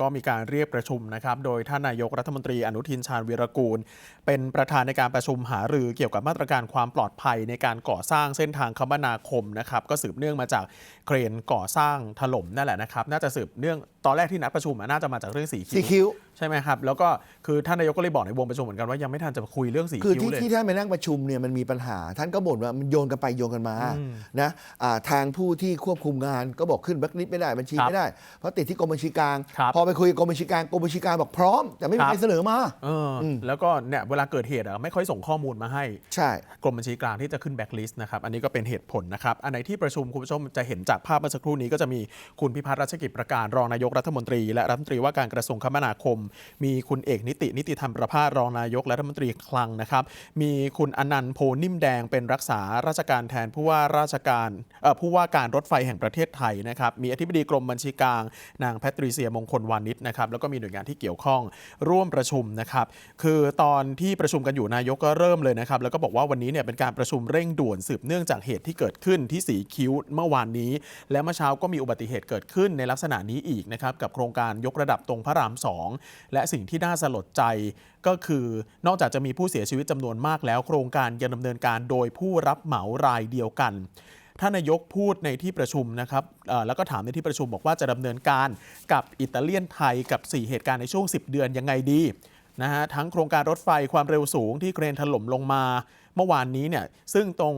ก็มีการเรียกประชุมนะครับ โดยท่านนายกรัฐมนตรีอนุทินชาญวีรกูล เป็นประธานในการประชุมหารือเกี่ยวกับมาตรการความปลอดภัยในการก่อสร้างเส้นทางคมนาคมนะครับ ก็สืบเนื่องมาจากเครนก่อสร้างถล่มนั่นแหละนะครับ น่าจะสืบเนื่องตอนแรกที่นัดประชุมน่าจะมาจากเรื่องสีสีคิ้วคิ้ว ใช่ไหมครับ แล้วก็คือท่านนายกก็เลยบอกในวงประชุมเหมือนกันว่ายังไม่ทันจะคุยเรื่องสีคือคิ้วที่เลย ที่ท่านไปนั่งประชุมเนี่ยมันมีปัญหา ท่านก็บ่นว่ามันโยนกันไปโยนกันมาอืมนะอ่าทางผู้ที่ควบคุมงานก็บอกขึ้นแบล็คลิสต์ไม่ได้บัญชีครับไม่ได้ เพราะติดที่กรมบัญชีกลาง ครับพอไปคุยกับกรมบัญชีกลางกรมบัญชีกลางบอกพร้อม แต่ไม่มีครับ ใครเสนอมา เอออม แล้วก็เนี่ยเวลาเกิดเหตุอะไม่ค่อยส่งข้อมูลมาให้ ใช่ กรมบัญชีกลางที่จะขึ้นแบ็กลิสต์นะครับ อันนี้ก็เป็นเหตุผลนะครับ อันไหนที่ประชุมคุณผู้ชมจะเห็นจากภาพเมื่อสักครู่นี้ก็จะมีคุณพิพัฒน์รัชกิจประการรองนายกรัฐมนตรี และรัฐมนตรีว่าการกระทรวงคมนาคมมีคุณเอกนิตินิติธรรมประภารองนายกและรัฐมนตรีคลังนะครับ มีคุณอนันต์โพนิ่มแดงเป็นรักษาราชการแทนผู้ว่าราชการผู้ว่าการรถไฟแห่งประเทศไทยนะครับ มีอธิบดีกรมบัญชีกลาง นางแพทริเซียมงคลวานิชนะครับ แล้วก็มีหน่วยงานที่เกี่ยวข้องร่วมประชุมนะครับ คือตอนที่ประชุมกันอยู่นายกก็เริ่มเลยนะครับ แล้วก็บอกว่าวันนี้เนี่ยเป็นการประชุมเร่งด่วนสืบเนื่องจากเหตุที่เกิดขึ้นที่สีคิ้วเมื่อวานนี้ และเมื่อเช้าก็มีอุบัติเหตุเกิดขึ้นในลักษณะนี้อีกนะครับกับโครงการยกระดับตรงพระรามสองและสิ่งที่น่าสลดใจก็คือนอกจากจะมีผู้เสียชีวิตจำนวนมากแล้ว โครงการยังดำเนินการโดยผู้รับเหมารายเดียวกันท่านนายกพูดในที่ประชุมนะครับแล้วก็ถามในที่ประชุมบอกว่าจะดำเนินการกับอิตาเลียนไทยกับ 4 เหตุการณ์ในช่วง 10 เดือนยังไงดีนะฮะทั้งโครงการรถไฟความเร็วสูงที่เครนถล่มลงมา เมื่อวานนี้เนี่ยซึ่งตรง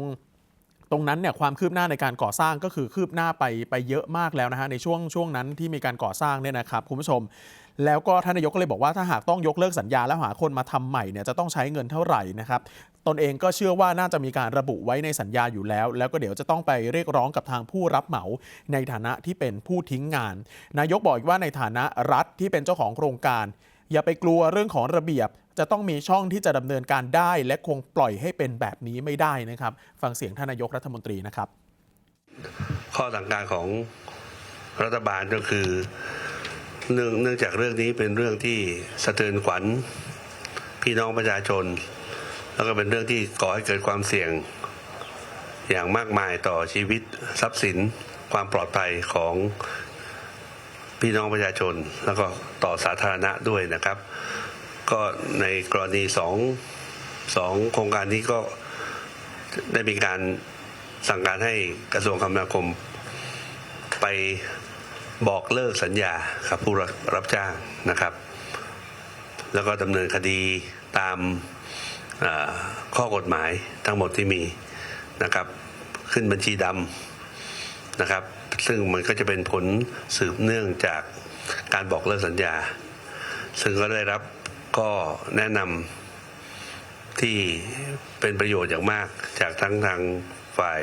ตรงนั้นเนี่ยความคืบหน้าในการก่อสร้างก็คือคืบหน้าไปไปเยอะมากแล้วนะฮะในช่วงช่วงนั้นที่มีการก่อสร้างเนี่ยนะครับคุณผู้ชม แล้วก็ท่านนายกก็เลยบอกว่าถ้าหากต้องยกเลิกสัญญาแล้วหาคนมาทำใหม่เนี่ยจะต้องใช้เงินเท่าไหร่นะครับตนเองก็เชื่อว่าน่าจะมีการระบุไว้ในสัญญาอยู่แล้ว แล้วก็เดี๋ยวจะต้องไปเรียกร้องกับทางผู้รับเหมา ในฐานะที่เป็นผู้ทิ้งงาน นายกบอกอีกว่าในฐานะรัฐที่เป็นเจ้าของโครงการ อย่าไปกลัวเรื่องของระเบียบ จะต้องมีช่องที่จะดำเนินการได้ และคงปล่อยให้เป็นแบบนี้ไม่ได้นะครับ ฟังเสียงท่านนายกรัฐมนตรีนะครับ ข้อสั่งการของรัฐบาลก็คือเนื่องเนื่องจากเรื่องนี้เป็นเรื่องที่สะเทือนขวัญพี่น้องประชาชน แล้วก็เป็นเรื่องที่ก่อให้เกิดความเสี่ยงอย่างมากมายต่อชีวิตทรัพย์สินความปลอดภัยของ พี่น้องประชาชนแล้วก็ต่อสาธารณะด้วยนะครับ ก็ในกรณีสองสองโครงการนี้ก็ได้มีการสั่งการให้กระทรวงคมนาคม ไปบอกเลิกสัญญากับผู้รับจ้างนะครับ แล้วก็ดำเนินคดีตามข้อกฎหมายทั้งหมดที่มีนะครับ ขึ้นบัญชีดำนะครับ ซึ่งมันก็จะเป็นผลสืบเนื่องจากการบอกเลิกสัญญา ซึ่งก็ได้รับก็แนะนำที่เป็นประโยชน์อย่างมาก จากทั้งทางฝ่าย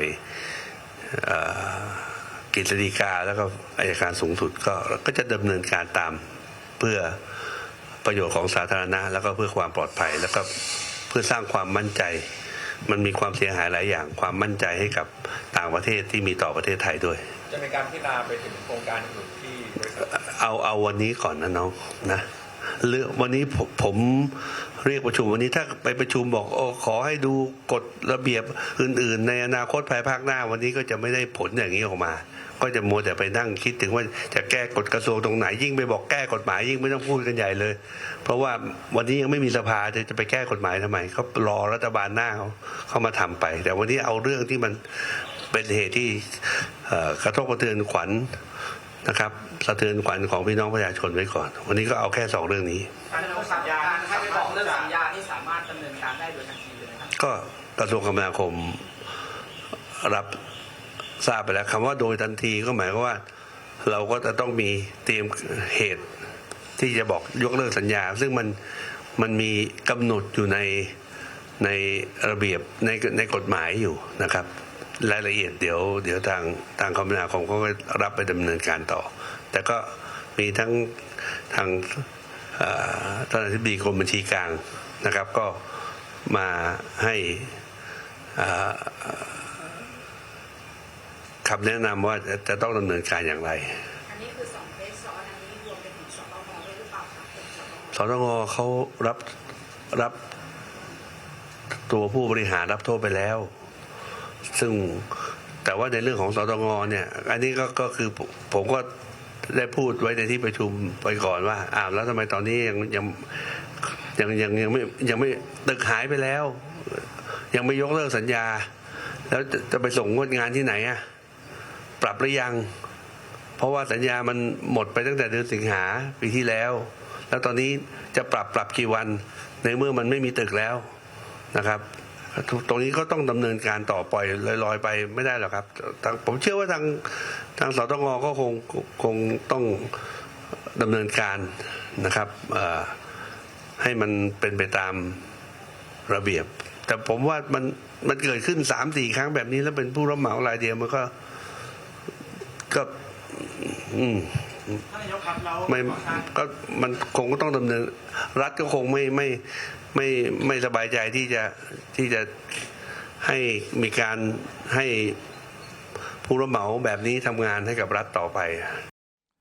กฤษฎีกาแล้วก็อายการสูงสุดก็ก็จะดำเนินการตามเพื่อประโยชน์ของสาธารณะ แล้วก็เพื่อความปลอดภัย แล้วก็เพื่อสร้างความมั่นใจ มันมีความเสียหายหลายอย่าง ความมั่นใจให้กับต่างประเทศที่มีต่อประเทศไทยด้วย จะมีการพิจารณาไปถึงโครงการอื่นที่บริษัทเอาเอาวันนี้ก่อนนะน้องนะเรื่องวันนี้ผมผมเรียกประชุมวันนี้ถ้าไปประชุมบอกอขอให้ดูกฎระเบียบอื่น ๆ ในอนาคตภายภาคหน้า วันนี้ก็จะไม่ได้ผลอย่างนี้ออกมา ก็จะมัวแต่ไปนั่งคิดถึงว่าจะแก้กฎกระทรวงตรงไหนยิ่งไปบอกแก้กฎหมายยิ่งไม่ต้องพูดกันใหญ่เลย เพราะว่าวันนี้ยังไม่มีสภาจะไปแก้กฎหมายทำไมเขารอรัฐบาลหน้าเขาเขามาทำไป แต่วันนี้เอาเรื่องที่มันเป็นเหตุที่ กระทบกระเทือนขวัญนะครับสะเทือนขวัญของพี่น้องประชาชนไว้ก่อน วันนี้ก็เอาแค่สองเรื่องนี้การเลิกสัญญาให้ไปบอกเลิกสัญญาที่สามารถดำเนินการได้โดยทันทีเลยนะครับก็กระทรวงคมนาคมรับทราบไปแล้วคำว่าโดยทันทีก็หมายความว่า เราก็จะต้องมีเตรียมเหตุที่จะบอกยกเลิกสัญญา ซึ่งมันมันมีกำหนดอยู่ในในระเบียบในในกฎหมายอยู่นะครับ รายละเอียดเดี๋ยวเดี๋ยวทางทางคมนาคมก็รับไปดำเนินการต่อ แต่ก็มีทั้งทางเอ่อท่านอธิบดีกรมบัญชีกลางนะครับ ก็มาให้เอ่อคำแนะนำว่าจะจะต้องดำเนินการอย่างไร อันนี้คือสองเคสซ้อนอันนี้รวมไปถึงสตงด้วยหรือเปล่าคะเป็นสตงสตงเขารับรับตัวผู้บริหารรับโทษไปแล้ว ซึ่งแต่ว่าในเรื่องของสตงเนี่ย อันนี้ก็ก็คือผมก็ได้พูดไว้ในที่ประชุมไปก่อนว่าอ้าวแล้วทำไมตอนนี้ยังยังยังยังยังไม่ยังไม่ตึกหายไปแล้ว ยังไม่ยกเลิกสัญญา แล้วจะจะไปส่งงวดงานที่ไหนอะปรับหรือยัง เพราะว่าสัญญามันหมดไปตั้งแต่เดือนสิงหาปีที่แล้ว แล้วตอนนี้จะปรับปรับกี่วันในเมื่อมันไม่มีตึกแล้วนะครับ ตรงนี้ก็ต้องดำเนินการต่อปล่อยลอยๆ ไปไม่ได้หรอกครับ ผมเชื่อว่าทางทางสตงก็คงคงต้องดำเนินการนะครับให้มันเป็นไปตามระเบียบ แต่ผมว่ามันมันเกิดขึ้นสามสี่ครั้งแบบนี้แล้วเป็นผู้รับเหมารายเดียวมันก็ก็ อืม ท่านนายกครับเราไม่ขอทางก็มันคงก็ต้องดำเนิน รัฐก็คงไม่ไม่ไม่ไม่สบายใจที่จะที่จะให้มีการให้ผู้รับเหมาแบบนี้ทำงานให้กับรัฐต่อไป